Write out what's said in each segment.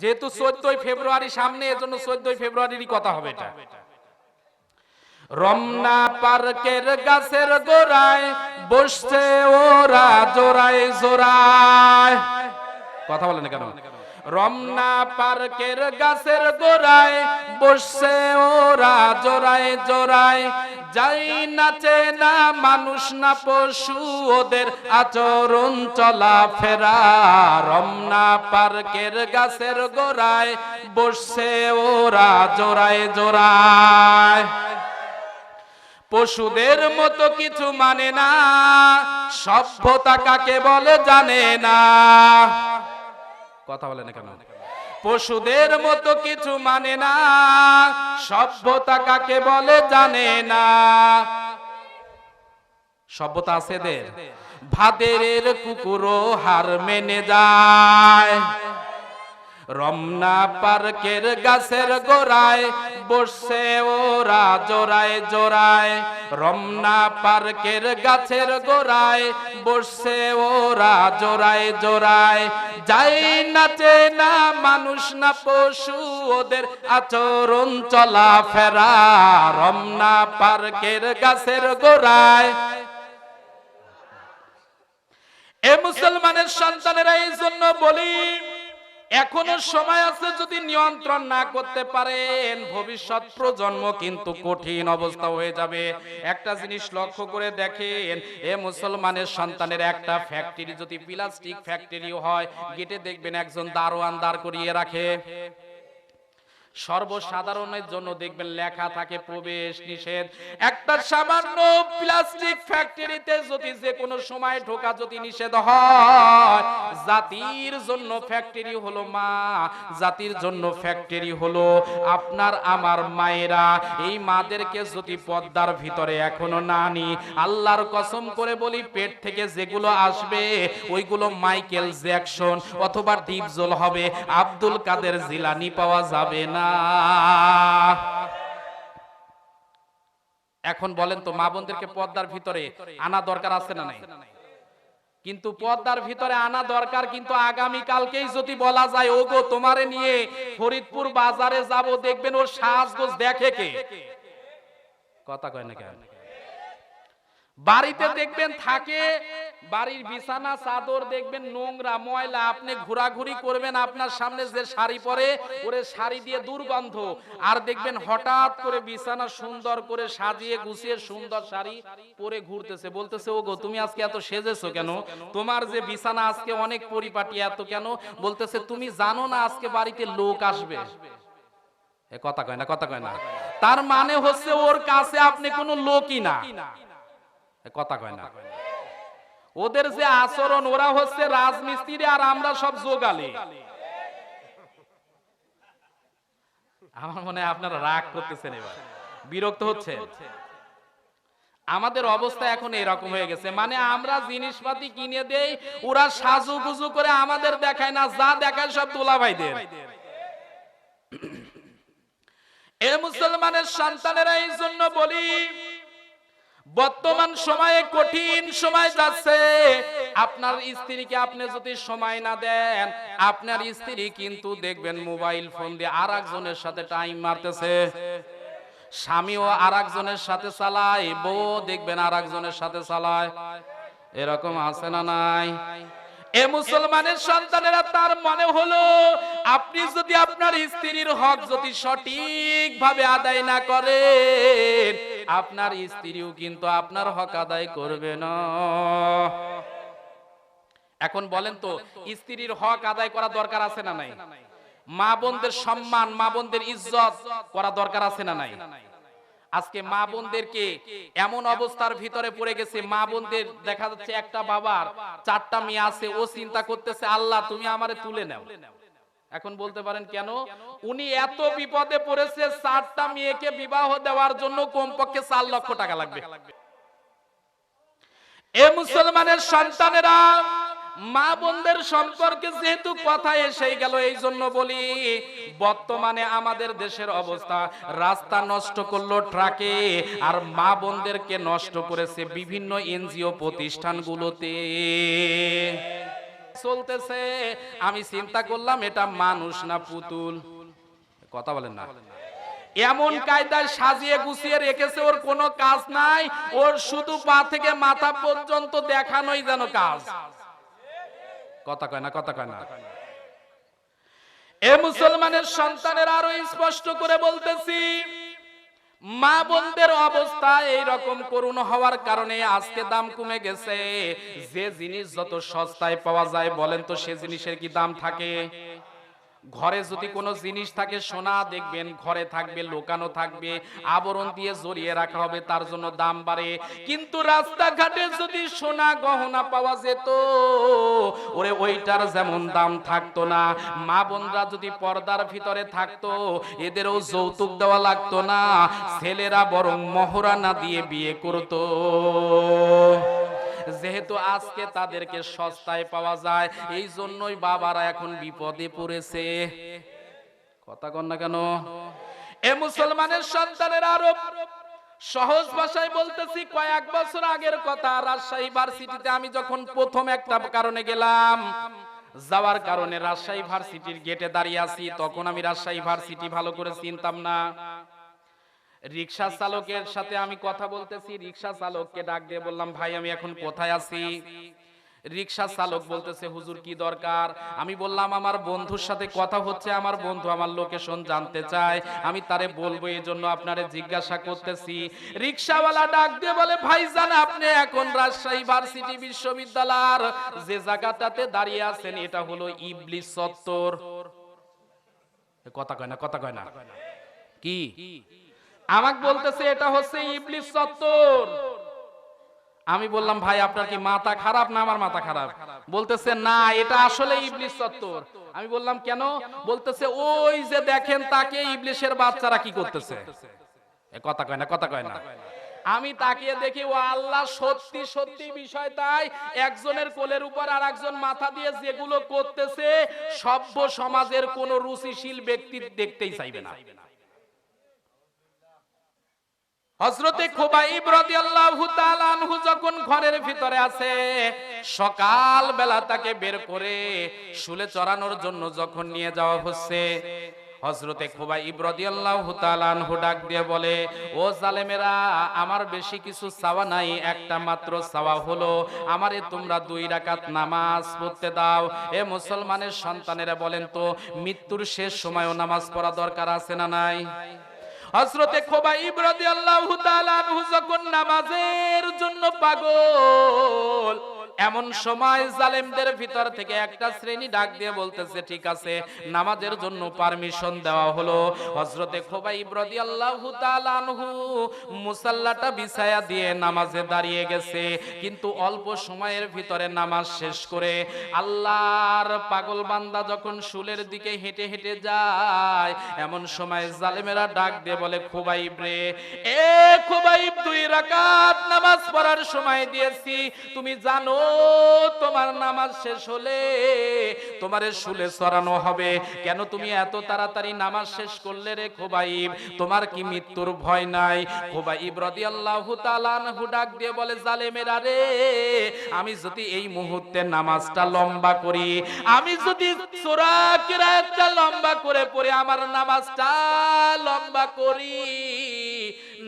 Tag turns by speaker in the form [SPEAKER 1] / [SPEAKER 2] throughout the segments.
[SPEAKER 1] যেহেতু চোদ্দই ফেব্রুয়ারি সামনে, এজন্য চোদ্দই ফেব্রুয়ারিরই কথা হবে এটা। রমনা পার্কের গাছের গোড়ায় বসছে ওরা জোড়ায় জোড়ায়। কথা বলেন কেন? রমনা পার্কের গাছের গোড়ায় বসছে ওরা জোড়ায় জোড়ায় যাই না মানুষ না পশু, ওদের আচরণ চলা ফেরা। রমনা পার্কের গাছের গোড়ায় বসছে ওরা জোড়ায় জোড়ায়। পশুদের মতো কিছু মানে না, সভ্যতা কাকে বলে জানে না। কথা বলে না কেন পশুদের মতো কিছু মানে না, সভ্যতা কাকে বলে জানে না। সভ্যতা আছে এদের। ভাদের কুকুরও হার মেনে যায়। রমনা পার্কের গাছের গোড়ায় বসছে ওরা জোড়ায় জোড়ায়। রমনা পার্কের গাছের গোড়ায় বসছে ওরা জোড়ায় জোড়ায়। যাই নাচে না মানুষ না পশু, ওদের আচরণ চলা ফেরা রমনা পার্কের গাছের গোড়ায়। এ মুসলমানের সন্তানেরা এই জন্য বলি এখনও সময় আছে যদি নিয়ন্ত্রণ না করতে পারেন, ভবিষ্যৎ প্রজন্ম কিন্তু কঠিন অবস্থা হয়ে যাবে। একটা জিনিস লক্ষ্য করে দেখেন, এ মুসলমানের সন্তানের একটা ফ্যাক্টরি যদি প্লাস্টিক ফ্যাক্টরি হয় গেটে দেখবেন একজন দারোয়ান দাঁড় করিয়ে রাখে। সর্বসাধারণের জন্য দেখবেন লেখা থাকে প্রবেশ নিষেধ। একটা সামান্য প্লাস্টিক ফ্যাক্টরিতে যদি যে কোনো সময় ঢোকা যদি নিষেধ হয়, জাতির জন্য ফ্যাক্টরি হলো মা, জাতির জন্য ফ্যাক্টরি হলো আপনার, আমার মায়েরা। এই মাদেরকে যদি পদ্মার ভিতরে এখনও না নি, আল্লাহর কসম করে বলি, পেট থেকে যেগুলো আসবে, ওইগুলো মাইকেল জ্যাকসন অথবা ডিপজল হবে, আব্দুল কাদের জিলানি পাওয়া যাবে না। এখন বলেন তো, মা বোনদেরকে পর্দার ভিতরে আনা দরকার আছে না নাই? কিন্তু পর্দার ভিতরে আনা দরকার, কিন্তু আগামী কালকেই যদি বলা যায়, ওগো, তোমারে নিয়ে ফরিদপুর বাজারে যাব, দেখবেন ওর সাজগোজ দেখে কে? কথা কয় না কেন? বাড়িতে দেখবেন থাকে বাড়ির বিছানা, চাদর দেখবেন, নোংরা, ময়লা, আপনি ঘোরাঘুরি করবেন, আপনার সামনে যে শাড়ি পরে, ওরে শাড়ি দিয়ে দুর্গন্ধ। আর দেখবেন হঠাৎ করে বিছানা সুন্দর করে সাজিয়ে গুছিয়ে সুন্দর শাড়ি পরে ঘুরতেছে। বলতেছে ও গো তুমি আজকে এত সেজেছো কেন? তোমার যে বিছানা আজকে অনেক পরিপাটি, এত কেন? বলতেছে, তুমি জানো না আজকে বাড়িতে লোক আসবে? এ কথা কয় না, কথা কয় না। তার মানে হচ্ছে, ওর কাছে আপনি কোনো লোকই না। কথা কয় না। ওদের যে আচরণ, ওরা হচ্ছে রাজমিস্ত্রি আর আমরা সব যোগালি আমার মনে হয় আপনারা রাগ করতেছেন এবার। বিরক্ত হচ্ছে? আমাদের অবস্থা এখন এরকম হয়ে গেছে। মানে আমরা জিনিসপাতি কিনে দেই, ওরা সাজু গুজু করে আমাদের দেখায় না, যা দেখায় সব তোলা ভাইদের এ মুসলমানের সন্তানেরা এই জন্য বলি বর্তমান সময়ে কঠিন সময় যাচ্ছে। আপনার স্ত্রীকে আপনি যদি সময় না দেন, আপনার স্ত্রী কিন্তু দেখবেন মোবাইল ফোন দিয়ে আর একজনের সাথে টাইম মারতেছে। স্বামীও আর একজনের সাথে চালায় বউ দেখবেন আর একজনের সাথে চালায়। এরকম আছে না নাই? এ মুসলমানের সন্তানেরা তার মনে হলো, আপনি যদি আপনার স্ত্রীর হক যদি সঠিক ভাবে আদায় না করেন আপনার স্ত্রীও কিন্তু আপনার হক আদায় করবে না। এখন বলেন তো, স্ত্রীর হক আদায় করা দরকার আছে না নাই? মা বোনদের সম্মান, মা বোনদের ইজ্জত করা দরকার আছে না নাই? আজকে মা বোনদেরকে এমন অবস্থার ভিতরে পড়ে গেছে, মা বোনদের দেখা যাচ্ছে একটা বাবার চারটা মেয়ে আছে, ও চিন্তা করতেছে, আল্লাহ, তুমি আমারে তুলে নাও। এখন বলতে পারেন কেন? উনি এত বিপদে পড়েছে চারটা মেয়েকে বিবাহ দেওয়ার জন্য কমপক্ষে চার লক্ষ টাকা লাগবে। এ মুসলমানের সন্তানেরা মা বোনদের সম্পর্কে যেহেতু কথা এসে গেল এই জন্য বলি বর্তমানে আমাদের দেশের অবস্থা রাস্তা নষ্ট করল ট্রাকে আর মা বোনদেরকে নষ্ট করেছে বিভিন্ন এনজিও প্রতিষ্ঠানগুলোতে। চলতেছে। আমি চিন্তা করলাম, এটা মানুষ না পুতুল। কথা বলেন না। এমন কায়দায় সাজিয়ে গুছিয়ে রেখেছে, ওর কোনো কাজ নাই। ওর শুধু পা থেকে মাথা পর্যন্ত দেখানোই যেন কাজ। কথা কয় না, কথা কয় না। এ মুসলমানের সন্তানের আরও স্পষ্ট করে বলতেছি মা বোনদের অবস্থা এই রকম করুণ হওয়ার কারণে আজকে দাম কমে গেছে। যে জিনিস যত সস্তায় পাওয়া যায় বলেন তো, সে জিনিসের কি দাম থাকে? ঘরে যদি কোনো জিনিস থাকে, সোনা দেখবেন, ঘরে থাকবে, লোকানো থাকবে, আবরণ দিয়ে জড়িয়ে রাখা হবে, তার জন্য দাম বাড়ে। কিন্তু রাস্তাঘাটে যদি সোনা গহনা পাওয়া যেত, ওরে ওইটার যেমন দাম থাকতো না। মা বোনরা যদি পর্দার ভিতরে থাকতো, এদেরও যৌতুক দেওয়া লাগতো না। ছেলেরা বরং মহরানা দিয়ে বিয়ে করতো। যেহেতু আজকে তাদেরকে সস্তায় পাওয়া যায় এই জন্যই বাবারা এখন বিপদে পড়েছে। কথা কন না কেন? এ মুসলমানের সন্তানের আরও সহজ ভাষায় বলতেছি, কয়েক বছর আগের কথা, রাজশাহী ভার্সিটিতে আমি যখন প্রথম একটা কারণে গেলাম, যাওয়ার কারণে রাজশাহী ভার্সিটির গেটে দাঁড়িয়ে আছি, তখন আমি রাজশাহী ভার্সিটি ভালো করে চিনতাম না। রিক্সা চালকের সাথে আমি কথা বলতেছি রিক্সা চালককে ডাক দিয়ে বললাম, ভাই, আমি এখন কোথায় আছি? রিক্সা চালক বলতেছে, হুজুর, কি দরকার? আমি বললাম, আমার বন্ধুর সাথে কথা হচ্ছে, আমার বন্ধু আমার লোকেশন জানতে চায়, আমি তারে বলব এই জন্য আপনারে জিজ্ঞাসা করতেছি। রিক্সাওয়ালা ডাক দিয়ে বলে ভাইজান আপনি এখন রাজশাহী ভার্সিটি বিশ্ববিদ্যালয়ের যে জায়গাটাতে দাঁড়িয়ে আছেন, এটা হলো ইবলিস এ কথা কয় না, কথা কয় না। কি? আমাকে বলতেছে, এটা হচ্ছে ইবলিস চত্বর। আমি বললাম, ভাই, আপনার কি মাথা খারাপ না আমার মাথা খারাপ? বলতেছে, না, এটা আসলে ইবলিস চত্বর। আমি বললাম, কেন? বলতেছে, ওই যে দেখেন তাকে ইবলিশের বাচ্চারা কি করতেছে। কথা কয় না, কথা কয় না। আমি তাকিয়ে দেখি, ও আল্লাহ, সত্যি সত্যি বিষয় তাই। একজনের কোলের উপর আর একজন মাথা দিয়ে যেগুলো করতেছে, সভ্য সমাজের কোন রুচিশীল ব্যক্তি দেখতেই চাইবে না। হজরতে খোবাইব সকাল বেলা তাকে বের করে শুলে চড়ানোর জন্য যখন নিয়ে যাওয়া হচ্ছে হজরতে খোবাইব রাদিয়াল্লাহু তাআলা আনহু ডাক দিয়ে বলে, ও জালেমেরা, আমার বেশি কিছু চাওয়া নাই, একটা মাত্র চাওয়া হলো, আমারে তোমরা দুই রাকাত নামাজ পড়তে দাও। এ মুসলমানের সন্তানেরা বলেন তো, মৃত্যুর শেষ সময়ও নামাজ পড়া দরকার আছে না নাই? হজরতে খোবা ইব্রাদি আল্লাহ যখন নামাজের জন্য পাগল এমন সময় জালেমদের ভিতর থেকে একটা শ্রেণি ডাক দিয়ে বলতেছে, ঠিক আছে, নামাজের জন্য পারমিশন দেওয়া হলো। হযরতে খোবাইব রাদিয়াল্লাহু তাআলা আনহু মুসাল্লাটা বিছায়া দিয়ে নামাজে দাঁড়িয়ে গেছে। কিন্তু অল্প সময়ের ভিতরে নামাজ শেষ করে আল্লাহর পাগল বান্দা যখন শুলের দিকে হেঁটে হেঁটে যায়, এমন সময় জালেমেরা ডাক দিয়ে বলে, খোবাইব রে, এ খোবাইব দুই রাকাত নামাজ পড়ার সময় দিয়েছি। তুমি জানো, তোমার নামাজ শেষ হলে তোমারে শুলে সরানো হবে। কেন তুমি এত তাড়াতাড়ি নামাজ শেষ করলে রে খোবাইব? তোমার কি মৃত্যুর ভয় নাই? খোবাইব রাদিয়াল্লাহু তাআলা আনহু ডাক দিয়ে বলে, জালেমেরা রে, আমি যদি এই মুহূর্তে নামাজটা লম্বা করি, আমি যদি সূরা কিরাতটা লম্বা করে পড়ে আমার নামাজটা লম্বা করি।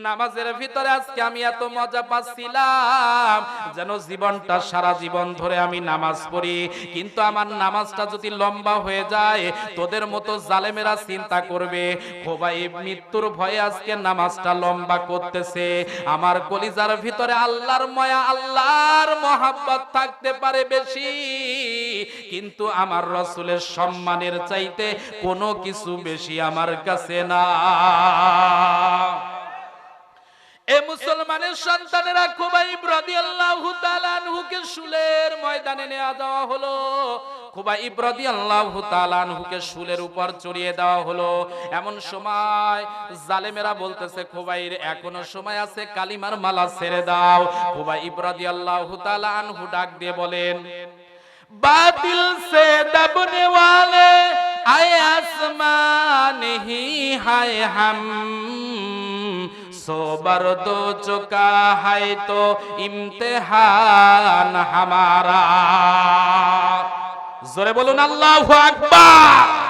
[SPEAKER 1] নামাজের ভিতরে আজকে আমি এত মজা পাচ্ছিলাম, যেন জীবনটা সারা জীবন ধরে আমি নামাজ পড়ি। কিন্তু আমার নামাজটা যদি লম্বা হয়ে যায়, তোদের মতো জালেমেরা চিন্তা করবে খোবাই মৃত্যুর ভয়ে আজকে নামাজটা লম্বা করতেছে। আমার কলিজার ভিতরে আল্লাহর ময়া, আল্লাহর মহাব্বত থাকতে পারে বেশি। কিন্তু আমার রসুলের সম্মানের চাইতে কোনো কোনো কিছু বেশি আমার কাছে না। এ মুসলমানের সন্তানেরা খুবাইব রাদিয়াল্লাহু তাআলা আনহুকে শুলের ময়দানে নেওয়া দেওয়া হলো। খুবাইব উপর চড়িয়ে দেওয়া হলো। এমন সময় জালেমেরা বলতেছে খুবাইর এখনও সময় আছে, কালিমার মালা ছেড়ে দাও। খুবাইব ডাক দিয়ে বলেন, বাতিল সে দাবনে ওয়ালে, আয়ে মানহি হায় হাম। সোবর দো চুকা হায় তো ইমতেহান হামারা। জোরে বলুন আল্লাহ আকবার।